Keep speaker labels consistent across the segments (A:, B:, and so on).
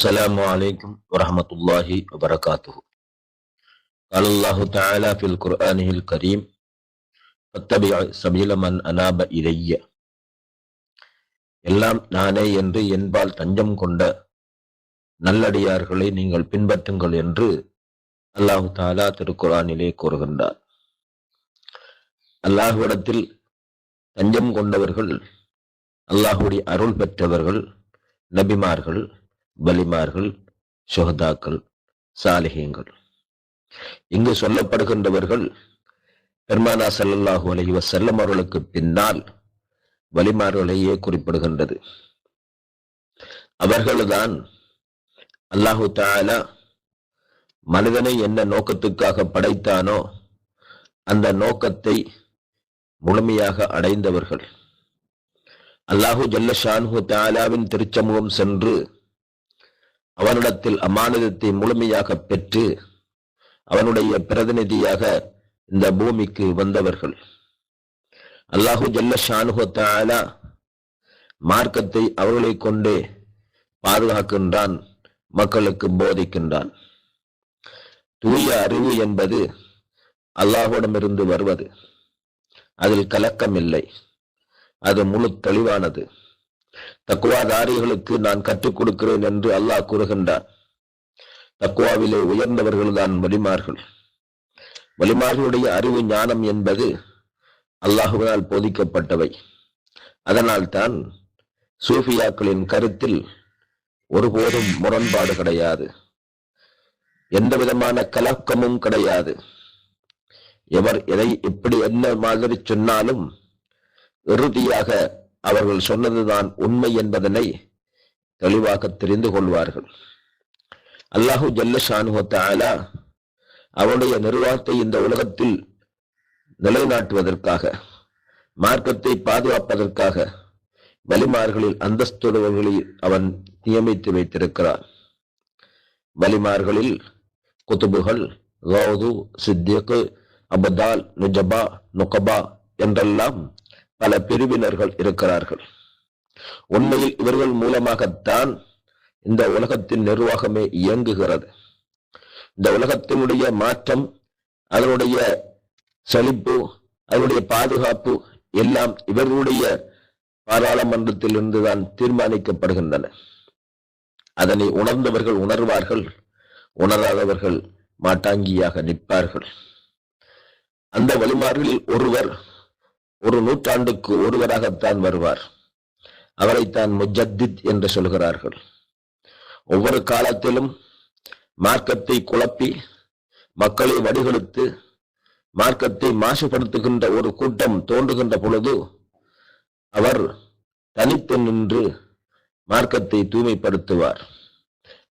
A: السلام عليكم ورحمة الله وبركاته قال الله تعالى في القرآن الكريم فاتبع سبيل من أناب إلي எல்லாம் நானே என்று என்பால் தஞ்சம் கொண்ட நல்லடியார்களை நீங்கள் பின்பற்றுங்கள் என்று அல்லாஹு தாலா திருக்குறானிலே கூறுகின்றார் அல்லாஹுவிடத்தில் தஞ்சம் கொண்டவர்கள் அல்லாஹுடைய அருள் பெற்றவர்கள் நபிமார்கள் வலிமார்கள் சுகதாக்கள் சாலிகங்கள். இங்கு சொல்லப்படுகின்றவர்கள் பெருமானா சல்லல்லாஹு அலைஹி வஸல்லம் அவர்களுக்கு பின்னால் வலிமார்களையே குறிப்பிடுகின்றது. அவர்கள்தான் அல்லாஹு தாலா மனிதனை என்ன நோக்கத்துக்காக படைத்தானோ அந்த நோக்கத்தை முழுமையாக அடைந்தவர்கள். அல்லாஹு ஜல்லஷான்ஹு தாலாவின் திருச்சமூகம் சென்று அவனிடத்தில் அமானிதத்தை முழுமையாக பெற்று அவனுடைய பிரதிநிதியாக இந்த பூமிக்கு வந்தவர்கள். அல்லாஹு ஜல்ல ஷானுகத்தாலா மார்க்கத்தை அவர்களை கொண்டே பாதுகாக்கின்றான் மக்களுக்கு போதிக்கின்றான். தூய அறிவு என்பது அல்லாஹுடமிருந்து வருவது. அதில் கலக்கம் இல்லை அது முழு தெளிவானது. தக்குவாதாரிகளுக்கு நான் கற்றுக் கொடுக்கிறேன் என்று அல்லாஹ் கூறுகின்றார். தக்குவாவிலே உயர்ந்தவர்கள் தான் வலிமார்கள். வலிமார்களுடைய அறிவு ஞானம் என்பது அல்லாஹுவினால் போதிக்கப்பட்டவை. அதனால் தான் சூஃபியாக்களின் கருத்தில் ஒருபோதும் முரண்பாடு கிடையாது. எந்த விதமான கலக்கமும் கிடையாது. எவர் எதை எப்படி என்ன மாதிரி சொன்னாலும் இறுதியாக அவர்கள் சொன்னதுதான் உண்மை என்பதனை தெளிவாக தெரிந்து கொள்வார்கள். அல்லாஹு ஜல்லஷானுவத்தாலா அவனுடைய நிர்வாகத்தை இந்த உலகத்தில் நிலைநாட்டுவதற்காக மார்க்கத்தை பாதுகாப்பதற்காக வலிமார்களில் அந்தஸ்துடையவர்களில் அவன் நியமித்து வைத்திருக்கிறான். வலிமார்களில் குத்துபுகள் கௌது சித்தியக்கு அபதால் நுஜபா நுகபா என்றெல்லாம் பல பிரிவினர்கள் இருக்கிறார்கள். உண்மையில் இவர்கள் மூலமாகத்தான் இந்த உலகத்தின் நிர்வாகமே இயங்குகிறது. இந்த உலகத்தினுடைய மாற்றம் அதனுடைய செழிப்பு அதனுடைய பாதுகாப்பு எல்லாம் இவர்களுடைய பாராளுமன்றத்தில் இருந்துதான் தீர்மானிக்கப்படுகின்றன. அதனை உணர்ந்தவர்கள் உணர்வார்கள் உணராதவர்கள் மாட்டாங்கியாக நிற்பார்கள். அந்த வழிமார்களில் ஒருவர் ஒரு நூற்றாண்டுக்கு ஒருவராகத்தான் வருவார். அவரைத்தான் முஜத்தித் என்று சொல்கிறார்கள். ஒவ்வொரு காலத்திலும் மார்க்கத்தை குழப்பி மக்களை வடிகெடுத்து மார்க்கத்தை மாசுபடுத்துகின்ற ஒரு கூட்டம் தோன்றுகின்ற பொழுது அவர் தனித்து நின்று மார்க்கத்தை தூய்மைப்படுத்துவார்.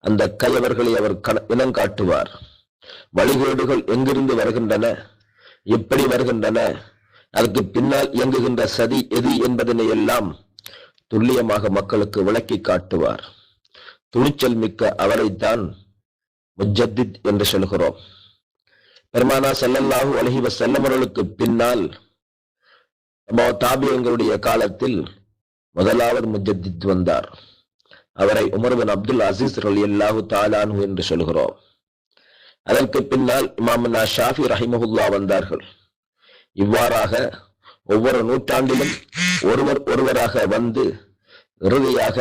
A: அந்த கயவர்களை அவர் இனங்காட்டுவார் வழிகேடுகள் எங்கிருந்து வருகின்றன? எப்படி வருகின்றன? அதற்கு பின்னால் இயங்குகின்ற சதி எது என்பதனை எல்லாம் துல்லியமாக மக்களுக்கு விளக்கி காட்டுவார். துணிச்சல் மிக்க அவரைத்தான் முஜத்தித் என்று சொல்கிறோம். பெருமானா செல்லல்லாஹு அலஹி வசல்லமர்களுக்கு பின்னால் தாபியங்களுடைய காலத்தில் முதலாவது முஜத்தித் வந்தார். அவரை உமர்வன் அப்துல் அசீஸ் அலி அல்லாஹு தாலானு என்று சொல்கிறோம். அதற்கு பின்னால் இமாமனா ஷாஃபி ரஹிமஹுல்லா வந்தார்கள். இவ்வாறாக ஒவ்வொரு நூற்றாண்டிலும் ஒருவர் ஒருவராக வந்து இறுதியாக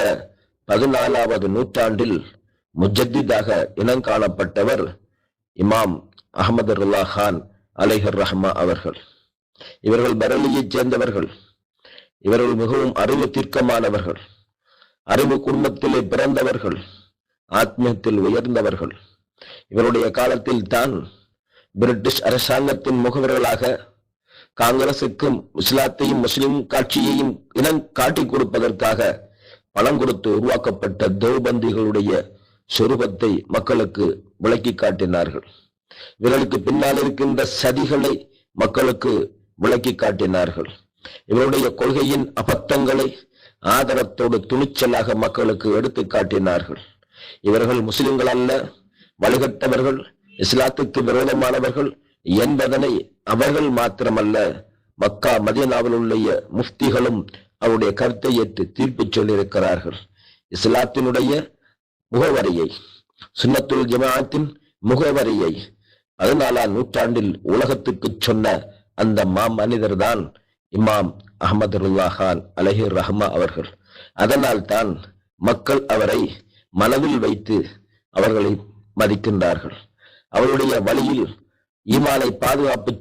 A: பதினாலாவது நூற்றாண்டில் முஜத்திதாக இனம் காணப்பட்டவர் இமாம் அகமது ருல்லா ஹான் அலைஹர் ரஹ்மா அவர்கள். இவர்கள் பரலியைச் சேர்ந்தவர்கள். இவர்கள் மிகவும் அறிவு தீர்க்கமானவர்கள். அறிவு குடும்பத்திலே பிறந்தவர்கள். ஆத்மீயத்தில் உயர்ந்தவர்கள். இவருடைய காலத்தில் தான் பிரிட்டிஷ் அரசாங்கத்தின் முகவர்களாக காங்கிரசுக்கும் இஸ்லாத்தையும் முஸ்லிம் காட்சியையும் இனம் காட்டி கொடுப்பதற்காக பணம் கொடுத்து உருவாக்கப்பட்ட தௌபந்திகளுடைய சொரூபத்தை மக்களுக்கு விளக்கி காட்டினார்கள். இவர்களுக்கு பின்னால் இருக்கின்ற சதிகளை மக்களுக்கு விளக்கி காட்டினார்கள். இவருடைய கொள்கையின் அபத்தங்களை ஆதரத்தோடு துணிச்சலாக மக்களுக்கு எடுத்து காட்டினார்கள். இவர்கள் முஸ்லிம்கள் அல்ல வழிகட்டவர்கள் இஸ்லாத்துக்கு விரோதமானவர்கள் என்பதனை அவர்கள் மாத்திரமல்ல மக்கா மதீனாவில் உள்ள முஃப்திகளும் அவருடைய கருத்தை ஏற்று தீர்ப்பு சொல்லியிருக்கிறார்கள். இஸ்லாத்தினுடைய முகவரியை சுன்னத்துல் ஜமாத்தின் முகவரியை பதினாலாம் நூற்றாண்டில் உலகத்துக்கு சொன்ன அந்த மா மனிதர் தான் இமாம் அகமது ருல்லாஹான் அலஹி ரஹ்மா அவர்கள். அதனால் தான் மக்கள் அவரை மனதில் வைத்து அவர்களை மதிக்கின்றார்கள். அவருடைய வழியில் ஈமானை பாதுகாப்பு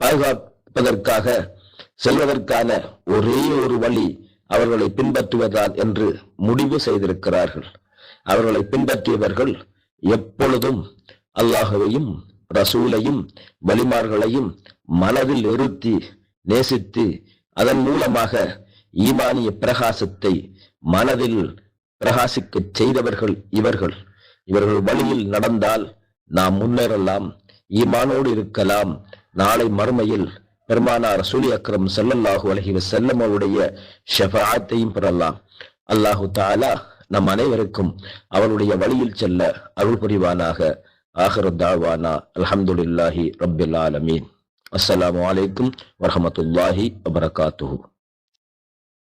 A: பாதுகாப்பதற்காக செல்வதற்கான ஒரே ஒரு வழி அவர்களை பின்பற்றுவதால் என்று முடிவு செய்திருக்கிறார்கள். அவர்களை பின்பற்றியவர்கள் எப்பொழுதும் அல்லாஹுவையும் ரசூலையும் வலிமார்களையும் மனதில் நிறுத்தி நேசித்து அதன் மூலமாக ஈமானிய பிரகாசத்தை மனதில் பிரகாசிக்க செய்தவர்கள் இவர்கள். இவர்கள் வழியில் நடந்தால் நாம் முன்னேறலாம். ஈமானோடு இருக்கலாம். நாளை மறுமையில் பெருமானார் ரசூலி அக்ரம் செல்லல்லாஹு அலஹி வஸல்லம் அவருடைய பெறலாம். அல்லாஹு தாலா நம் அனைவருக்கும் அவருடைய வழியில் செல்ல அருள் புரிவானாக. ஆஹிரு தாவானா. அல்ஹம்துலில்லாஹி ரப்பில் ஆலமீன். அஸ்லாம் அலைக்கும் வரமத்துல்லாஹி வபரகாத்துஹு.